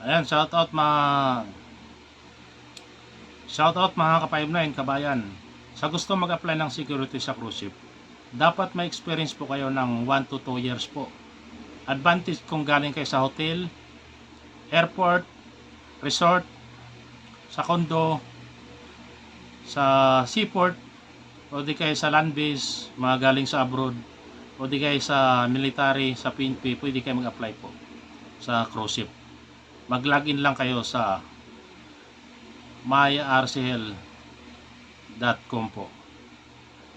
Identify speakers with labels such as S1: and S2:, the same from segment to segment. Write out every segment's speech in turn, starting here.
S1: Ayan, shout out mga Shout out mga ka-59 kabayan. Sa gusto mag-apply ng security sa cruise ship, dapat may experience po kayo ng 1 to 2 years po. Advantage kung galing kayo sa hotel, airport, resort, sa condo, sa seaport, o di kayo sa land base, mga galing sa abroad, o di kayo sa military, sa PNP, pwede kayo mag-apply po sa cruise ship. Mag-login lang kayo sa myarcl.com po.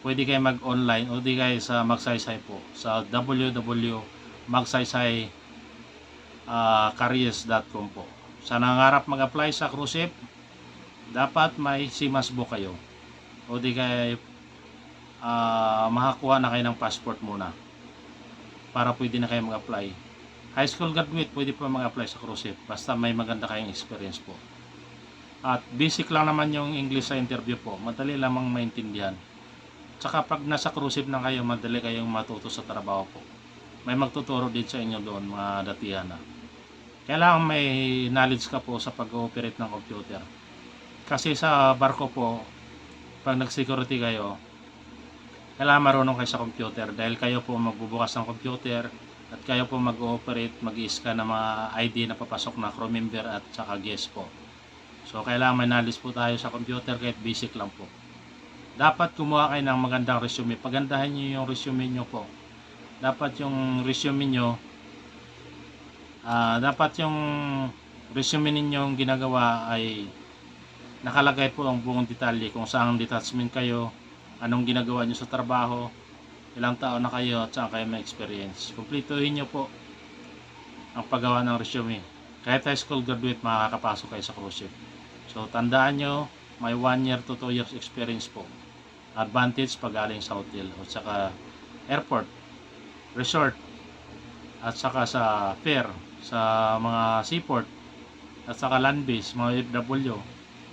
S1: Pwede kayo mag-online o di kayo sa magsaysay po sa www.magsaysaycareers.com po. Sa nangarap mag-apply sa cruise ship, dapat may simas book kayo. O di kayo ah, makakuha na kayo ng passport muna para pwede na kayo mag-apply. High school graduate pwede pa mag-apply sa cruise ship basta may maganda kayong experience po. At basic lang naman yung English sa interview po. Madali lamang maintindihan. Tsaka pag nasa cruise ship na kayo, madali kayong matuto sa trabaho po. May magtuturo din sa inyo doon, mga datihan na. Kailangan may knowledge ka po sa pag-ooperate ng computer. Kasi sa barko po, pag nag-security kayo, kailangan marunong kayo sa computer dahil kayo po magbubukas ng computer at kayo po mag-ooperate, mag-scan ng mga ID na papasok na crew member at saka guest po. So, kailangan may knowledge po tayo sa computer kahit basic lang po. Dapat kumuha kayo ng magandang resume. Pagandahan nyo yung resume nyo po. Dapat yung resume nyo, ah, dapat yung resume ninyong ginagawa ay nakalagay po ang buong detalye kung saan detachment kayo, anong ginagawa nyo sa trabaho, ilang taon na kayo at saan kayo may experience. Kumplituhin nyo po ang paggawa ng resume. Kahit high school graduate, makakapasok kayo sa cruise ship. So, tandaan nyo, may 1 year to 2 years experience po. Advantage pag galing sa hotel o saka airport, resort, at saka sa fair, sa mga seaport, at saka land base, mga FW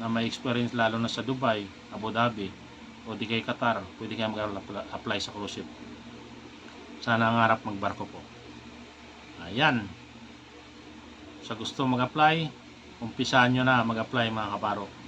S1: na may experience lalo na sa Dubai, Abu Dhabi, o di kay Qatar, pwede kayo mag-apply sa cruise ship. Sana ang harap magbarko po. Ayan. Sa gusto mag-apply, umpisahan nyo na mag-apply mga kabaro.